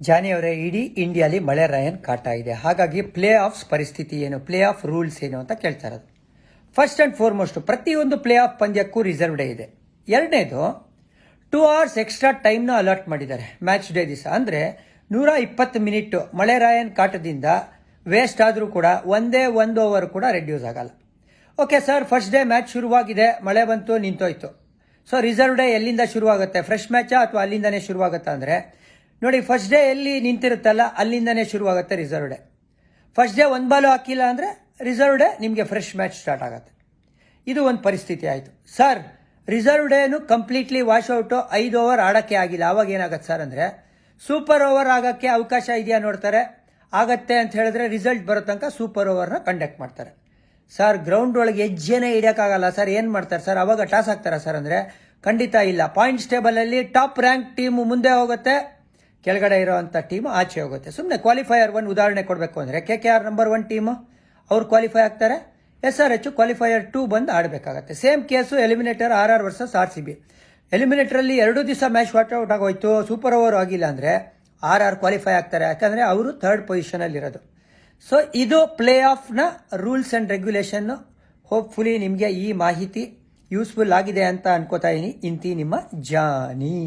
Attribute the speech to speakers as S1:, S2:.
S1: ಜಾನಿ ಅವರೇ ಇಡೀ ಇಂಡಿಯಾಲಿ ಮಳೆ ರಾಯನ್ ಕಾಟ ಇದೆ. ಹಾಗಾಗಿ ಪ್ಲೇ ಆಫ್ಸ್ ಪರಿಸ್ಥಿತಿ ಏನು? ಪ್ಲೇ ಆಫ್ ರೂಲ್ಸ್ ಏನು ಅಂತ ಕೇಳ್ತಾ ಇರೋದು. ಫಸ್ಟ್ ಅಂಡ್ ಫಾರ್ಮೋಸ್ಟ್ ಪ್ರತಿಯೊಂದು ಪ್ಲೇ ಆಫ್ ಪಂದ್ಯಕ್ಕೂ ರಿಸರ್ವ್ ಡೇ ಇದೆ. ಎರಡನೇದು ಟೂ ಅವರ್ಸ್ ಎಕ್ಸ್ಟ್ರಾ ಟೈಮ್ನ ಅಲರ್ಟ್ ಮಾಡಿದ್ದಾರೆ. ಮ್ಯಾಚ್ ಡೇ ದಿವಸ. ಅಂದರೆ ನೂರ ಇಪ್ಪತ್ತು ಮಿನಿಟ್ ಮಳೆ ರಾಯನ್ ಕಾಟದಿಂದ ವೇಸ್ಟ್ ಆದರೂ ಕೂಡ ಒಂದೇ ಒಂದು ಓವರ್ ಕೂಡ ರೆಡ್ಯೂಸ್ ಆಗಲ್ಲ. Okay sir first day match ಶುರುವಾಗಿದೆ. ಮಳೆ ಬಂತು, ನಿಂತೋಯ್ತು. ಸೊ ರಿಸರ್ವ್ ಡೇ ಎಲ್ಲಿಂದ ಶುರುವಾಗುತ್ತೆ? ಫ್ರೆಶ್ ಮ್ಯಾಚಾ ಅಥವಾ ಅಲ್ಲಿಂದನೇ ಶುರುವಾಗುತ್ತಾ ಅಂದರೆ ನೋಡಿ ಫಸ್ಟ್ ಡೇ ಎಲ್ಲಿ ನಿಂತಿರುತ್ತಲ್ಲ, ಅಲ್ಲಿಂದನೇ ಶುರುವಾಗುತ್ತೆ ರಿಸರ್ವ್ ಡೇ ಫಸ್ಟ್ ಡೇ ಒಂದು ಬಾಲು ಹಾಕಿಲ್ಲ ಅಂದರೆ ರಿಸರ್ವ್ ಡೇ ನಿಮಗೆ ಫ್ರೆಶ್ ಮ್ಯಾಚ್ ಸ್ಟಾರ್ಟ್ ಆಗುತ್ತೆ. ಇದು ಒಂದು ಪರಿಸ್ಥಿತಿ ಆಯಿತು. ಸರ್ ರಿಸರ್ವ್ ಡೇನು ಕಂಪ್ಲೀಟ್ಲಿ ವಾಶ್ ಔಟು ಐದು ಓವರ್ ಆಡೋಕ್ಕೆ ಆಗಿಲ್ಲ. ಆವಾಗ ಏನಾಗುತ್ತೆ ಸರ್ ಅಂದರೆ ಸೂಪರ್ ಓವರ್ ಆಗೋಕ್ಕೆ ಅವಕಾಶ ಇದೆಯಾ ನೋಡ್ತಾರೆ. ಆಗತ್ತೆ ಅಂತ ಹೇಳಿದ್ರೆ ರಿಸಲ್ಟ್ ಬರೋ ತನಕ ಸೂಪರ್ ಓವರ್ನ ಕಂಡಕ್ಟ್ ಮಾಡ್ತಾರೆ. ಸರ್ ಗ್ರೌಂಡ್ ಒಳಗೆ ಹೆಜ್ಜೆನೇ ಇಡೋಕ್ಕಾಗಲ್ಲ ಸರ್ ಏನು ಮಾಡ್ತಾರೆ? ಸರ್ ಅವಾಗ ಟಾಸ್ ಆಗ್ತಾರಾ ಸರ್ ಅಂದರೆ, ಖಂಡಿತ ಇಲ್ಲ. ಪಾಯಿಂಟ್ಸ್ ಟೇಬಲಲ್ಲಿ ಟಾಪ್ ರ್ಯಾಂಕ್ ಟೀಮು ಮುಂದೆ ಹೋಗುತ್ತೆ. ಕೆಳಗಡೆ ಇರೋವಂಥ ಟೀಮು ಆಚೆ ಹೋಗುತ್ತೆ. ಸುಮ್ಮನೆ ಕ್ವಾಲಿಫೈಯರ್ ಒನ್ ಉದಾಹರಣೆ ಕೊಡಬೇಕು ಅಂದರೆ K K R number one team ಅವ್ರು ಕ್ವಾಲಿಫೈ ಆಗ್ತಾರೆ. S R H qualifier two ಬಂದು ಆಡಬೇಕಾಗತ್ತೆ. Same case eliminator R R versus R C B ಎಲಿಮಿನೇಟರಲ್ಲಿ ಎರಡು ದಿವಸ ಮ್ಯಾಚ್ ವಾಟ್ ಔಟ್ ಆಗೋಯ್ತು. ಸೂಪರ್ ಓವರ್ ಆಗಿಲ್ಲ ಅಂದರೆ ಆರ್ ಆರ್ ಕ್ವಾಲಿಫೈ ಆಗ್ತಾರೆ. ಯಾಕಂದರೆ ಅವರು ಥರ್ಡ್ ಪೊಸಿಷನಲ್ಲಿರೋದು ಸೊ ಇದು ಪ್ಲೇ ಆಫ್ನ ರೂಲ್ಸ್ ಆ್ಯಂಡ್ ರೆಗ್ಯುಲೇಷನ್ನು ಹೋಪ್ಫುಲಿ ನಿಮಗೆ ಈ ಮಾಹಿತಿ ಯೂಸ್ಫುಲ್ ಆಗಿದೆ ಅಂತ ಅನ್ಕೋತಾ ಇದ್ದೀನಿ ಇಂತಿ ನಿಮ್ಮ ಜಾನಿ.